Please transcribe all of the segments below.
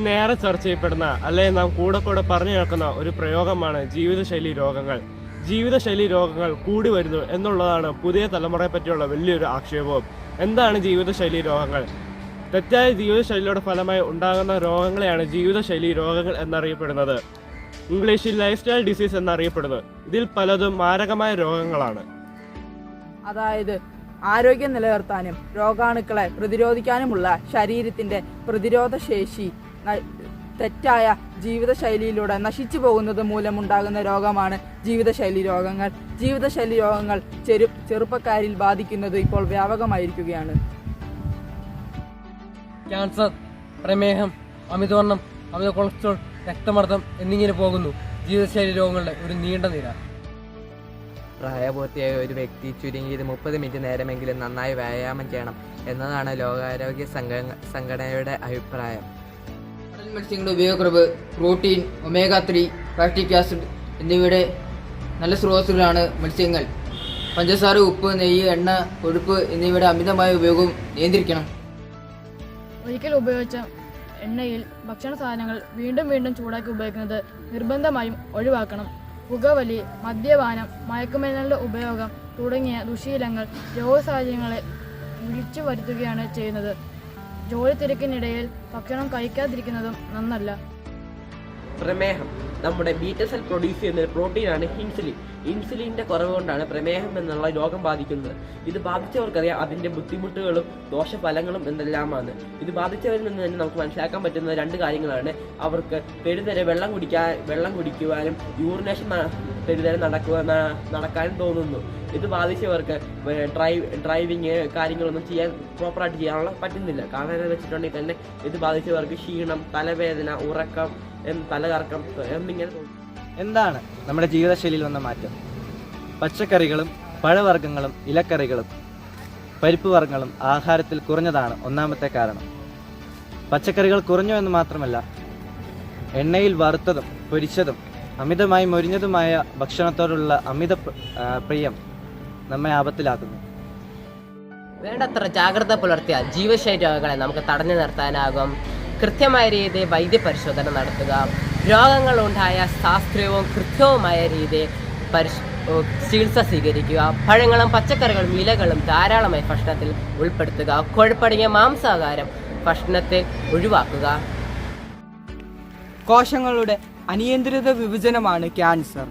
ഇന്നേറെ ചർച്ച ചെയ്യപ്പെടുന്ന അല്ലെങ്കിൽ നാം കൂടെ കൂടെ പറഞ്ഞു കേൾക്കുന്ന ഒരു പ്രയോഗമാണ് ജീവിതശൈലി രോഗങ്ങൾ. ജീവിതശൈലി രോഗങ്ങൾ കൂടി വരുന്നു എന്നുള്ളതാണ് പുതിയ തലമുറയെ പറ്റിയുള്ള വലിയൊരു ആക്ഷേപവും. എന്താണ് ജീവിതശൈലി രോഗങ്ങൾ? തെറ്റായ ജീവിതശൈലിയുടെ ഫലമായി ഉണ്ടാകുന്ന രോഗങ്ങളെയാണ് ജീവിതശൈലി രോഗങ്ങൾ എന്നറിയപ്പെടുന്നത്. ഇംഗ്ലീഷിൽ ലൈഫ് സ്റ്റൈൽ ഡിസീസ് എന്നറിയപ്പെടുന്നത് ഇതിൽ പലതും മാരകമായ രോഗങ്ങളാണ്. അതായത് ആരോഗ്യം നിലനിർത്താനും രോഗാണുക്കളെ പ്രതിരോധിക്കാനുമുള്ള ശരീരത്തിന്റെ പ്രതിരോധ ശേഷി തെറ്റായ ജീവിതശൈലിയിലൂടെ നശിച്ചു പോകുന്നത് മൂലമുണ്ടാകുന്ന രോഗമാണ് ജീവിതശൈലി രോഗങ്ങൾ. ജീവിതശൈലി രോഗങ്ങൾ ചെറു ചെറുപ്പക്കാരിൽ ബാധിക്കുന്നത് ഇപ്പോൾ വ്യാപകമായിരിക്കുകയാണ്. ക്യാൻസർ പ്രമേഹം അമിതവണ്ണം അമിത കൊളസ്ട്രോൾ രക്തമർദ്ദം എന്നിങ്ങനെ പോകുന്നു ജീവിതശൈലി രോഗങ്ങളുടെ ഒരു നീണ്ട നിര. പ്രായപൂർത്തിയായ ഒരു വ്യക്തി ചുരുങ്ങിയത് മുപ്പത് മിനിറ്റ് നേരമെങ്കിലും നന്നായി വ്യായാമം ചെയ്യണം എന്നതാണ് ലോകാരോഗ്യ സംഘ സംഘടനയുടെ അഭിപ്രായം. മത്സ്യങ്ങളുടെ ഉപയോഗക്കുറവ് protein omega three fatty acid എന്നിവയുടെ നല്ല സ്രോതസ്സുകളാണ് മത്സ്യങ്ങൾ. പഞ്ചസാര ഉപ്പ് നെയ്യ് എണ്ണ കൊഴുപ്പ് എന്നിവയുടെ അമിതമായ ഉപയോഗം നിയന്ത്രിക്കണം. ഒരിക്കൽ ഉപയോഗിച്ച എണ്ണയിൽ ഭക്ഷണ സാധനങ്ങൾ വീണ്ടും വീണ്ടും ചൂടാക്കി ഉപയോഗിക്കുന്നത് നിർബന്ധമായും ഒഴിവാക്കണം. പുകവലി മദ്യപാനം മയക്കുമരുന്നുകളുടെ ഉപയോഗം തുടങ്ങിയ ദുശീലങ്ങൾ രോഗ സാഹചര്യങ്ങളെ വിളിച്ചു വരുത്തുകയാണ് ചെയ്യുന്നത്. ജോലി തിരക്കിനിടയിൽ ഭക്ഷണം കഴിക്കാതിരിക്കുന്നതും നന്നല്ല. പ്രമേഹം. നമ്മുടെ ബീറ്റ സെൽ പ്രൊഡ്യൂസ് ചെയ്യുന്ന പ്രോട്ടീനാണ് ഇൻസുലിൻ. ഇൻസുലിന്റെ കുറവ് കൊണ്ടാണ് പ്രമേഹം എന്നുള്ള രോഗം ബാധിക്കുന്നത്. ഇത് ബാധിച്ചവർക്കറിയാം അതിന്റെ ബുദ്ധിമുട്ടുകളും ദോഷഫലങ്ങളും എന്തെല്ലാമാണ്. ഇത് ബാധിച്ചവരിൽ നിന്ന് തന്നെ നമുക്ക് മനസ്സിലാക്കാൻ പറ്റുന്ന രണ്ട് കാര്യങ്ങളാണ്. അവർക്ക് പെരുതരെ വെള്ളം കുടിക്കാൻ വെള്ളം കുടിക്കുവാനും യൂറിനേഷൻ പെരുതരെ നടക്കുക നടക്കാനും തോന്നുന്നു. ഇത് ബാധിച്ചവർക്ക് ഡ്രൈവ് ഡ്രൈവിങ് കാര്യങ്ങളൊന്നും ചെയ്യാൻ പ്രോപ്പറായിട്ട് ചെയ്യാനുള്ള പറ്റുന്നില്ല. കാരണം എന്താ വെച്ചിട്ടുണ്ടെങ്കിൽ തന്നെ ഇത് ബാധിച്ചവർക്ക് ക്ഷീണം തലവേദന ഉറക്കം എന്ന് തലകറക്കം എന്നിങ്ങനെ എന്താണ് നമ്മുടെ ജീവിതശൈലിയിൽ വന്ന മാറ്റം? പച്ചക്കറികളും പഴവർഗങ്ങളും ഇലക്കറികളും പരിപ്പ് വർഗങ്ങളും ആഹാരത്തിൽ കുറഞ്ഞതാണ് ഒന്നാമത്തെ കാരണം. പച്ചക്കറികൾ കുറഞ്ഞു എന്ന് മാത്രമല്ല എണ്ണയിൽ വറുത്തതും പൊരിച്ചതും അമിതമായി മൊരിഞ്ഞതുമായ ഭക്ഷണത്തോടുള്ള അമിത പ്രിയം നമ്മെ ആപത്തിലാക്കുന്നു. വേണ്ടത്ര ജാഗ്രത പുലർത്തിയാൽ ജീവശൈലി രോഗങ്ങളെ നമുക്ക് തടഞ്ഞു നിർത്താനാകും. കൃത്യമായ രീതിയിൽ വൈദ്യപരിശോധന നടത്തുക. രോഗങ്ങൾ ഉണ്ടായ ശാസ്ത്രീയവും കൃത്യവുമായ രീതിയിൽ പരിശോ ചികിത്സ സ്വീകരിക്കുക. പഴങ്ങളും പച്ചക്കറികളും ഇലകളും ധാരാളമായി ഭക്ഷണത്തിൽ ഉൾപ്പെടുത്തുക. കൊഴുപ്പടങ്ങിയ മാംസാഹാരം ഭക്ഷണത്തെ ഒഴിവാക്കുക. കോശങ്ങളുടെ അനിയന്ത്രിത വിഭജനമാണ് ക്യാൻസർ.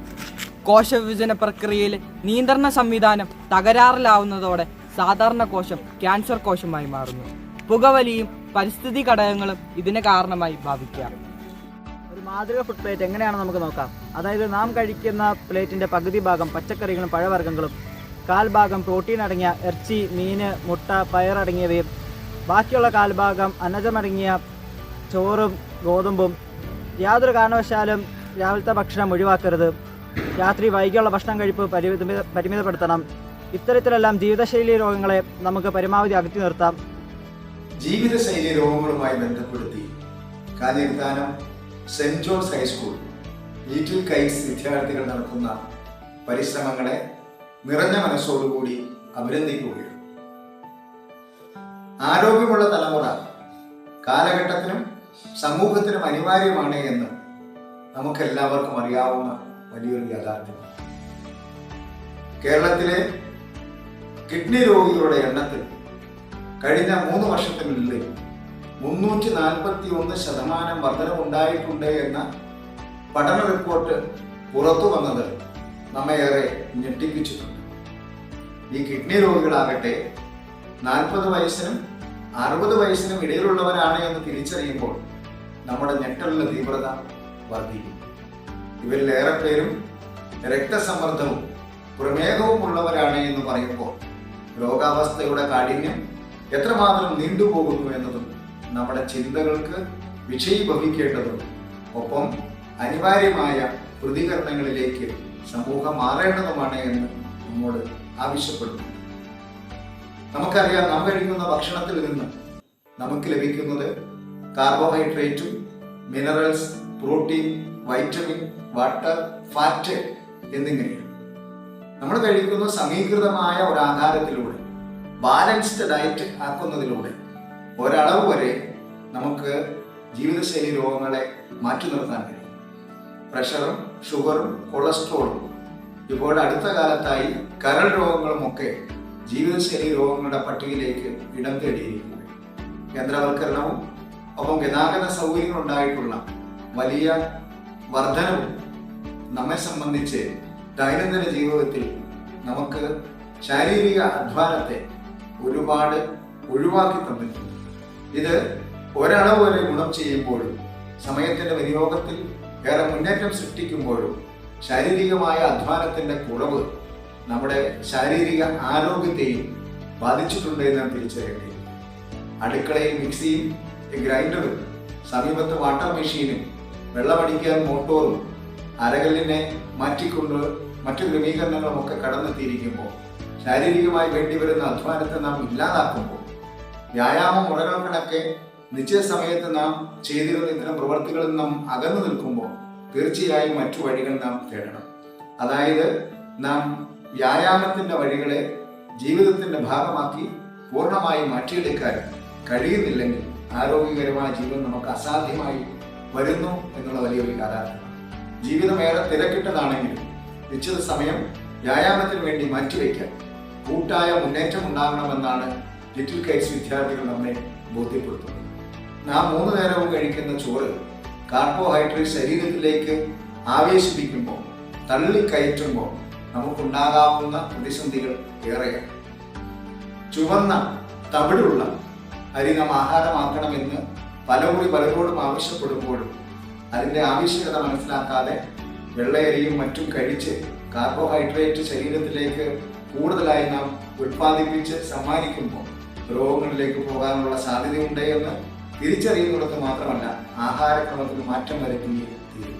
കോശവിഭജന പ്രക്രിയയിൽ നിയന്ത്രണ സംവിധാനം തകരാറിലാവുന്നതോടെ സാധാരണ കോശം ക്യാൻസർ കോശമായി മാറുന്നു. പുകവലിയും പരിസ്ഥിതി ഘടകങ്ങളും ഇതിന് കാരണമായി ബാധിക്കാം ഒരു മാതൃക ഫുഡ് പ്ലേറ്റ് എങ്ങനെയാണെന്ന് നമുക്ക് നോക്കാം. അതായത് നാം കഴിക്കുന്ന പ്ലേറ്റിന്റെ പകുതി ഭാഗം പച്ചക്കറികളും പഴവർഗങ്ങളും കാൽഭാഗം പ്രോട്ടീൻ അടങ്ങിയ ഇറച്ചി മീന് മുട്ട പയർ അടങ്ങിയവയും ബാക്കിയുള്ള കാൽഭാഗം അന്നജമടങ്ങിയ ചോറും ഗോതമ്പും യാതൊരു കാരണവശാലും രാവിലത്തെ ഭക്ഷണം ഒഴിവാക്കരുത്. രാത്രി വൈകിയുള്ള ഭക്ഷണം കഴിപ്പ് പരിമിത പരിമിതപ്പെടുത്തണം. ഇത്തരത്തിലെല്ലാം ജീവിതശൈലി രോഗങ്ങളെ നമുക്ക് പരമാവധി അകറ്റി നിർത്താം. ജീവിതശൈലി രോഗങ്ങളുമായി ബന്ധപ്പെടുത്തി saint John's high school little kites വിദ്യാർത്ഥികൾ നടത്തുന്ന പരിശ്രമങ്ങളെ നിറഞ്ഞ മനസ്സോടുകൂടി അഭിനന്ദിക്കുകയാണ്. ആരോഗ്യമുള്ള തലമുറ കാലഘട്ടത്തിനും സമൂഹത്തിനും അനിവാര്യമാണ് എന്ന് നമുക്കെല്ലാവർക്കും അറിയാവുന്ന വലിയൊരു യാഥാർത്ഥ്യമാണ് കേരളത്തിലെ കിഡ്നി രോഗികളുടെ എണ്ണത്തിൽ കഴിഞ്ഞ മൂന്ന് വർഷത്തിനുള്ളിൽ മുന്നൂറ്റി നാൽപ്പത്തി ഒന്ന് ശതമാനം വർധനവുണ്ടായിട്ടുണ്ട് എന്ന പഠന റിപ്പോർട്ട് പുറത്തു വന്നത് നമ്മയേറെ ഞെട്ടിപ്പിച്ചിട്ടുണ്ട്. ഈ കിഡ്നി രോഗികളാകട്ടെ നാൽപ്പത് വയസ്സിനും അറുപത് വയസ്സിനും ഇടയിലുള്ളവരാണ് എന്ന് തിരിച്ചറിയുമ്പോൾ നമ്മുടെ ഞെട്ടലിന്റെ തീവ്രത വർദ്ധിക്കും. ഇവരിൽ ഏറെ പേരും രക്തസമ്മർദ്ദവും പ്രമേഹവും ഉള്ളവരാണ് എന്ന് പറയുമ്പോൾ രോഗാവസ്ഥയുടെ കാഠിന്യം എത്രമാത്രം നീണ്ടുപോകുന്നു എന്നതും നമ്മുടെ ചിന്തകൾക്ക് വിഷയിഭവിക്കേണ്ടതും ഒപ്പം അനിവാര്യമായ പ്രതികരണങ്ങളിലേക്ക് സമൂഹം മാറേണ്ടതുമാണ് എന്ന് നമ്മോട് ആവശ്യപ്പെടുന്നു. നമുക്കറിയാം നാം കഴിക്കുന്ന ഭക്ഷണത്തിൽ നിന്ന് നമുക്ക് ലഭിക്കുന്നത് കാർബോഹൈഡ്രേറ്റും minerals protein vitamin water fat എന്നിങ്ങനെയാണ്. നമ്മൾ കഴിക്കുന്ന സമീകൃതമായ ഒരു ആഹാരത്തിലൂടെ ബാലൻസ്ഡ് ഡയറ്റ് ആക്കുന്നതിലൂടെ ഒരളവ് വരെ നമുക്ക് ജീവിതശൈലി രോഗങ്ങളെ മാറ്റി നിർത്താൻ കഴിയും. പ്രഷറും ഷുഗറും കൊളസ്ട്രോളും ഇപ്പോൾ അടുത്ത കാലത്തായി കരൾ രോഗങ്ങളുമൊക്കെ ജീവിതശൈലി രോഗങ്ങളുടെ പട്ടികയിലേക്ക് ഇടം തേടിയിരിക്കുന്നത് യന്ത്രവൽക്കരണവും ഒപ്പം ഗതാഗത സൗകര്യങ്ങൾ ഉണ്ടായിട്ടുള്ള വലിയ വർധനവും നമ്മെ സംബന്ധിച്ച് ദൈനംദിന ജീവിതത്തിൽ നമുക്ക് ശാരീരിക അധ്വാനത്തെ ഒരുപാട് ഒഴിവാക്കി തന്നിട്ടുണ്ട്. ഇത് ഒരളവ് വരെ ഗുണം ചെയ്യുമ്പോഴും സമയത്തിന്റെ വിനിയോഗത്തിൽ ഏറെ മുന്നേറ്റം സൃഷ്ടിക്കുമ്പോഴും ശാരീരികമായ അധ്വാനത്തിന്റെ കുറവ് നമ്മുടെ ശാരീരിക ആരോഗ്യത്തെയും ബാധിച്ചിട്ടുണ്ട് എന്ന് തിരിച്ചറിയേണ്ടി അടുക്കളയിൽ മിക്സിയും ഗ്രൈൻഡറും സമീപത്ത് വാട്ടർ മെഷീനും വെള്ളമടിക്കാൻ മോട്ടോറും അരകല്ലിനെ മാറ്റിക്കൊണ്ട് മറ്റു ക്രമീകരണങ്ങളും ഒക്കെ കടന്നെത്തിയിരിക്കുമ്പോൾ ശാരീരികമായി വേണ്ടിവരുന്ന അധ്വാനത്തെ നാം ഇല്ലാതാക്കുമ്പോൾ വ്യായാമ മുറകൾ കണക്കെ നിശ്ചിത സമയത്ത് നാം ചെയ്തിരുന്ന ഇത്തരം പ്രവർത്തികളിൽ നാം അകന്നു നിൽക്കുമ്പോൾ തീർച്ചയായും മറ്റു വഴികൾ നാം തേടണം. അതായത് നാം വ്യായാമത്തിന്റെ വഴികളെ ജീവിതത്തിന്റെ ഭാഗമാക്കി പൂർണമായി മാറ്റിയെടുക്കാൻ കഴിയുന്നില്ലെങ്കിൽ ആരോഗ്യകരമായ ജീവിതം നമുക്ക് അസാധ്യമായി വരുന്നു എന്നുള്ള വലിയൊരു യാഥാർത്ഥ്യമാണ് ജീവിതം ഏറെ തിരക്കിട്ടതാണെങ്കിലും നിശ്ചിത സമയം വ്യായാമത്തിന് വേണ്ടി മാറ്റിവെക്കാൻ കൂട്ടായ മുന്നേറ്റം ഉണ്ടാകണമെന്നാണ് ലിറ്റിൽ കൈറ്റ്സ് വിദ്യാർത്ഥികൾ നമ്മെ ബോധ്യപ്പെടുത്തുന്നത്. നാം മൂന്ന് നേരവും കഴിക്കുന്ന ചോറ് കാർബോഹൈഡ്രേറ്റ് ശരീരത്തിലേക്ക് ആവേശിപ്പിക്കുമ്പോൾ തള്ളിക്കയറ്റുമ്പോൾ നമുക്കുണ്ടാകാവുന്ന പ്രതിസന്ധികൾ ഏറെയാണ്. ചുവന്ന തവിടുള്ള അരി നാം ആഹാരമാക്കണമെന്ന് പലമുറി പലരോടും ആവശ്യപ്പെടുമ്പോഴും അതിന്റെ ആവശ്യകത മനസ്സിലാക്കാതെ വെള്ളയരിയും മറ്റും കഴിച്ച് കാർബോഹൈഡ്രേറ്റ് ശരീരത്തിലേക്ക് കൂടുതലായി നാം ഉത്പാദിപ്പിച്ച് സമ്മാനിക്കുമ്പോൾ രോഗങ്ങളിലേക്ക് പോകാനുള്ള സാധ്യതയുണ്ട് എന്ന് തിരിച്ചറിയുന്നിടത്ത് മാത്രമല്ല ആഹാരക്രമത്തിൽ മാറ്റം വരുത്തുകയും തീരും.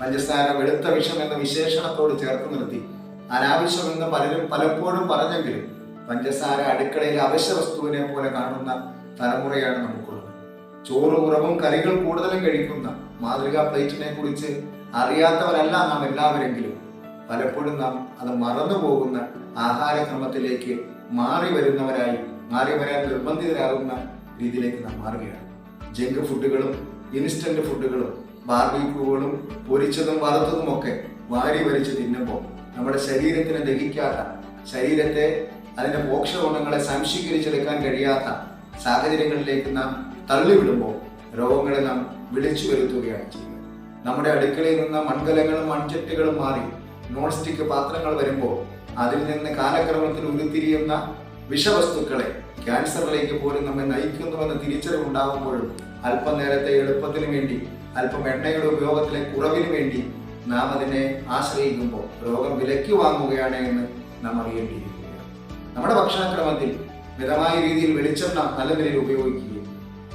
പഞ്ചസാര വെളുത്ത വിഷം എന്ന വിശേഷണത്തോട് ചേർത്ത് നിർത്തി അനാവശ്യമെന്ന് പലരും പലപ്പോഴും പറഞ്ഞെങ്കിലും പഞ്ചസാര അടുക്കളയിൽ അവശ്യ വസ്തുവിനെ പോലെ കാണുന്ന തലമുറയാണ് നമുക്കുള്ളത്. ചോറ് കുറവും കറികൾ കൂടുതലും കഴിക്കുന്ന മാതൃകാ പ്ലേറ്റിനെ കുറിച്ച് അറിയാത്തവരല്ല നാം എല്ലാവരെങ്കിലും. പലപ്പോഴും നാം അത് മറന്നു പോകുന്ന ആഹാരക്രമത്തിലേക്ക് മാറി വരുന്നവരായി മാറി വരാൻ നിർബന്ധിതരാകുന്ന രീതിയിലേക്ക് നാം മാറുകയാണ്. ജങ്ക് ഫുഡുകളും ഇൻസ്റ്റന്റ് ഫുഡുകളും ബാർബിക്യൂകളും പൊരിച്ചതും വറുത്തതും ഒക്കെ വാരി വലിച്ച് തിന്നുമ്പോൾ നമ്മുടെ ശരീരത്തിന് ദഹിക്കാത്ത ശരീരത്തെ അതിന്റെ ഗുണങ്ങളെ സംശീകരിച്ചെടുക്കാൻ കഴിയാത്ത സാഹചര്യങ്ങളിലേക്ക് നാം തള്ളിവിടുമ്പോൾ രോഗങ്ങളെ നാം വിളിച്ചു വരുത്തുകയാണ് ചെയ്യുന്നത്. നമ്മുടെ അടുക്കളയിൽ നിന്ന് മൺകലങ്ങളും മൺചട്ടികളും മാറി നോൺ സ്റ്റിക്ക് പാത്രങ്ങൾ വരുമ്പോൾ അതിൽ നിന്ന് കാലക്രമത്തിൽ ഉരുത്തിരിയുന്ന വിഷവസ്തുക്കളെ ക്യാൻസറിലേക്ക് പോലും നമ്മെ നയിക്കുന്നുവെന്ന തിരിച്ചറിവുണ്ടാകുമ്പോഴും അല്പം നേരത്തെ എളുപ്പത്തിന് വേണ്ടി അല്പം എണ്ണയുടെ ഉപയോഗത്തിലെ കുറവിന് വേണ്ടി നാം അതിനെ ആശ്രയിക്കുമ്പോൾ രോഗം വിലയ്ക്ക് വാങ്ങുകയാണ് എന്ന് നാം അറിയേണ്ടിയിരിക്കുകയാണ്. നമ്മുടെ ഭക്ഷണക്രമത്തിൽ മിതമായ രീതിയിൽ വെളിച്ചെണ്ണ നല്ല നിലയിൽ ഉപയോഗിക്കുകയും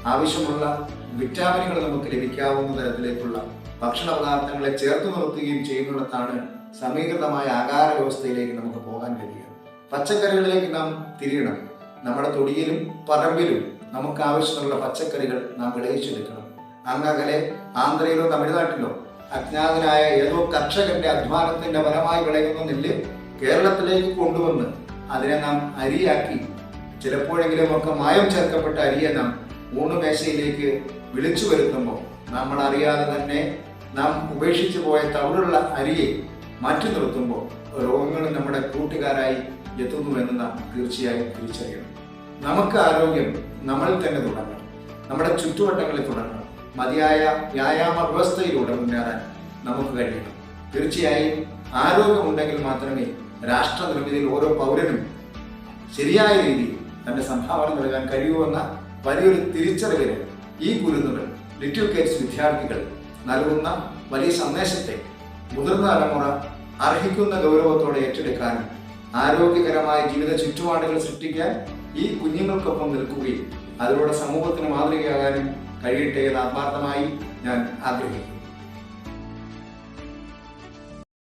ആവശ്യമുള്ള വിറ്റാമിനുകൾ നമുക്ക് ലഭിക്കാവുന്ന തരത്തിലേക്കുള്ള ഭക്ഷണ പദാർത്ഥങ്ങളെ ചേർത്ത് നിർത്തുകയും ചെയ്യുന്നിടത്താണ് സമീകൃതമായ ആകാര വ്യവസ്ഥയിലേക്ക് നമുക്ക് പോകാൻ കഴിയുക. പച്ചക്കറികളിലേക്ക് നാം തിരിയണം. നമ്മുടെ തൊടിയിലും പറമ്പിലും നമുക്ക് ആവശ്യമുള്ള പച്ചക്കറികൾ നാം വിളയിച്ചെടുക്കണം. അങ്ങകലെ ആന്ധ്രയിലോ തമിഴ്നാട്ടിലോ അജ്ഞാതനായ ഏതോ കർഷകന്റെ അധ്വാനത്തിന്റെ ഫലമായി വിളയുന്ന നെല്ല് കേരളത്തിലേക്ക് കൊണ്ടുവന്ന് അതിനെ നാം അരിയാക്കി. ചിലപ്പോഴെങ്കിലും ഒക്കെ മായം ചേർക്കപ്പെട്ട അരിയെ നാം ഊണുമേശയിലേക്ക് വിളിച്ചു വരുത്തുമ്പോൾ നമ്മൾ അറിയാതെ തന്നെ നാം ഉപേക്ഷിച്ചു പോയ തവിടുള്ള അരിയെ മാറ്റി നിർത്തുമ്പോൾ രോഗങ്ങൾ നമ്മുടെ കൂട്ടുകാരായി എത്തുന്നുവെന്ന് നാം തീർച്ചയായും തിരിച്ചറിയണം. നമുക്ക് ആരോഗ്യം നമ്മൾ തന്നെ തുടങ്ങണം. നമ്മുടെ ചുറ്റുവട്ടങ്ങളിൽ തുടങ്ങണം. മതിയായ വ്യായാമ വ്യവസ്ഥയിലൂടെ മുന്നേറാൻ നമുക്ക് കഴിയണം. തീർച്ചയായും ആരോഗ്യമുണ്ടെങ്കിൽ മാത്രമേ രാഷ്ട്ര നിർമ്മിതിയിൽ ഓരോ പൗരനും ശരിയായ രീതിയിൽ തന്റെ സംഭാവന നൽകാൻ കഴിയുമെന്ന വലിയൊരു തിരിച്ചറിവിന് ഈ കുരുന്നുകൾ ലിറ്റിൽ കേറ്റ്സ് വിദ്യാർത്ഥികൾ നൽകുന്ന വലിയ സന്ദേശത്തെ മുതിർന്ന തലമുറ അർഹിക്കുന്ന ഗൗരവത്തോടെ ഏറ്റെടുക്കാനും ആരോഗ്യകരമായ ജീവിത ചുറ്റുപാടുകൾ സൃഷ്ടിക്കാൻ ഈ കുഞ്ഞുങ്ങൾക്കൊപ്പം നിൽക്കുകയും അതിലൂടെ സമൂഹത്തിന് മാതൃകയാകാനും കഴിയട്ടെ എന്ന് ആത്മാർത്ഥമായി ഞാൻ ആഗ്രഹിക്കുന്നു.